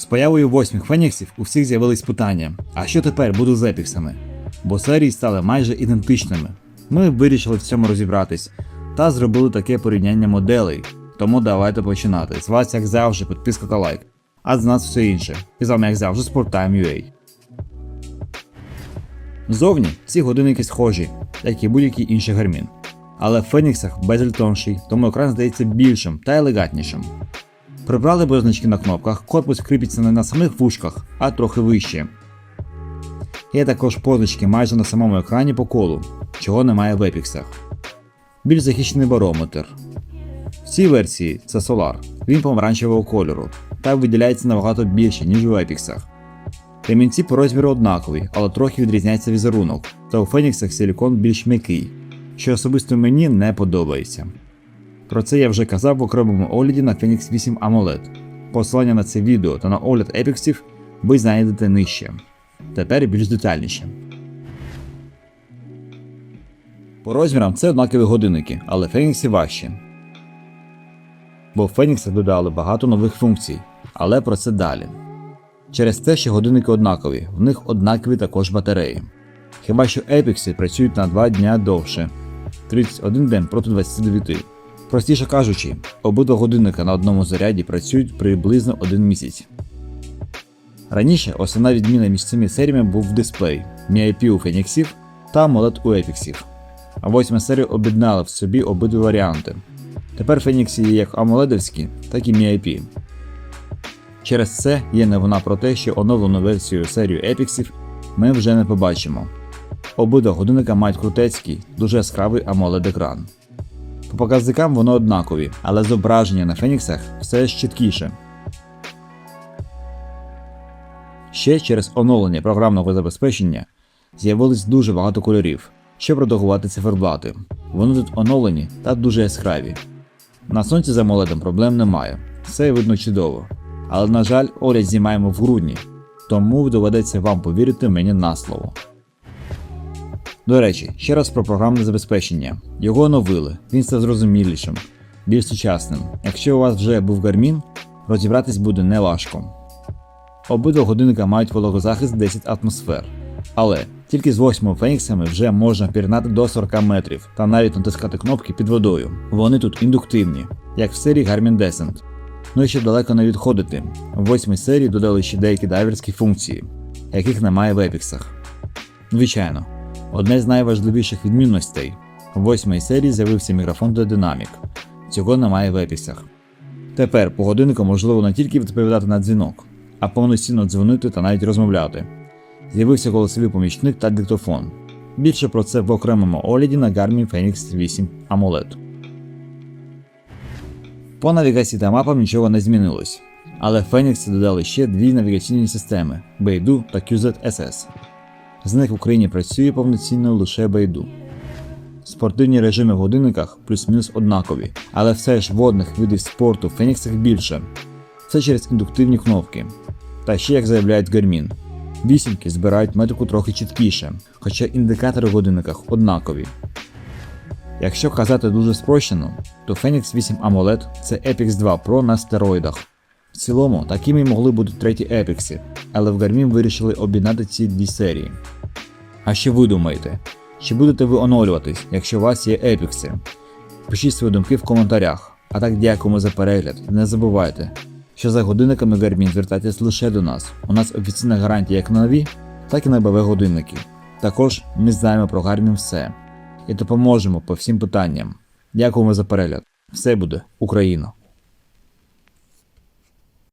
З появою восьмих феніксів у всіх з'явились питання: а що тепер буде з епіксами? Бо серії стали майже ідентичними. Ми вирішили в цьому розібратись та зробили таке порівняння моделей. Тому давайте починати. З вас, як завжди, підписка та лайк. А з нас все інше. І з вами, як завжди, Sporttime.ua. Зовні ці годинники схожі, як і будь-який інший гармін. Але в Феніксах безель тонший, тому екран здається більшим та елегантнішим. Прибрали позначки на кнопках, корпус кріпиться не на самих вушках, а трохи вище. Є також позначки майже на самому екрані по колу, чого немає в епіксах. Більш захищений барометр. В цій версії це Solar, він помаранчевого кольору та виділяється набагато більше, ніж у епіксах. Ремінці по розміру однакові, але трохи відрізняється візерунок, та у Феніксах силікон більш м'який, що особисто мені не подобається. Про це я вже казав в окремому огляді на Phoenix 8 AMOLED. Посилання на це відео та на огляд епіксів ви знайдете нижче. Тепер більш детальніше. По розмірам це однакові годинники, але Фенікси важчі. Бо в Феніксах додали багато нових функцій, але про це далі. Через те, що годинники однакові, в них однакові також батареї. Хіба що епікси працюють на 2 дня довше 31 день проти 29. Простіше кажучи, обидва годинника на одному заряді працюють приблизно один місяць. Раніше основна відміна між цими серіями був дисплей MIP у Феніксів та AMOLED у епіксів. А восьма серія об'єднала в собі обидві варіанти. Тепер Фенікси є як AMOLEDовські, так і MIP. Через це є новина про те, що оновлену версію серію епіксів ми вже не побачимо. Обидва годинника мають крутецький, дуже яскравий AMOLED екран. По показникам воно однакові, але зображення на Феніксах все ж чіткіше. Ще через оновлення програмного забезпечення з'явилось дуже багато кольорів, щоб редагувати циферблати. Вони тут оновлені та дуже яскраві. На сонці за моледом проблем немає, все видно чудово. Але, на жаль, огляд знімаємо в грудні, тому доведеться вам повірити мені на слово. До речі, ще раз про програмне забезпечення. Його оновили, він став зрозумілішим, більш сучасним. Якщо у вас вже був гармін, розібратись буде неважко. Обидва годинника мають вологозахист 10 атмосфер. Але тільки з 8 феніксами вже можна пірнати до 40 метрів та навіть натискати кнопки під водою. Вони тут індуктивні, як в серії Garmin Descent. Ну і щоб далеко не відходити, в 8 серії додали ще деякі дайверські функції, яких немає в епіксах. Звичайно, одне з найважливіших відмінностей в 8 серії з'явився мікрофон для динамік. Цього немає в епіксах. Тепер по годиннику можливо не тільки відповідати на дзвінок, а повноцінно дзвонити та навіть розмовляти. З'явився голосовий помічник та диктофон. Більше про це в окремому огляді на Garmin Fenix 8 AMOLED. По навігації та мапам нічого не змінилось, але Fenix додали ще дві навігаційні системи Beidou та QZSS. З них в Україні працює повноцінно лише Beidou. Спортивні режими в годинниках плюс-мінус однакові, але все ж водних видів спорту в Феніксах більше. Це через індуктивні кнопки. Та ще, як заявляють Garmin, вісімки збирають метрику трохи чіткіше, хоча індикатори в годинниках однакові. Якщо казати дуже спрощено, то Phoenix 8 AMOLED це Epix 2 Pro на стероїдах. Цілому, такими могли бути треті епікси, але в Garmin вирішили об'єднати ці дві серії. А що ви думаєте? Чи будете ви оновлюватись, якщо у вас є епікси? Пишіть свої думки в коментарях. А так дякуємо за перегляд. Не забувайте, що за годинниками Garmin звертайтесь лише до нас. У нас офіційна гарантія як на нові, так і на БВ годинники. Також ми знаємо про Garmin все і допоможемо по всім питанням. Дякуємо за перегляд. Все буде Україна!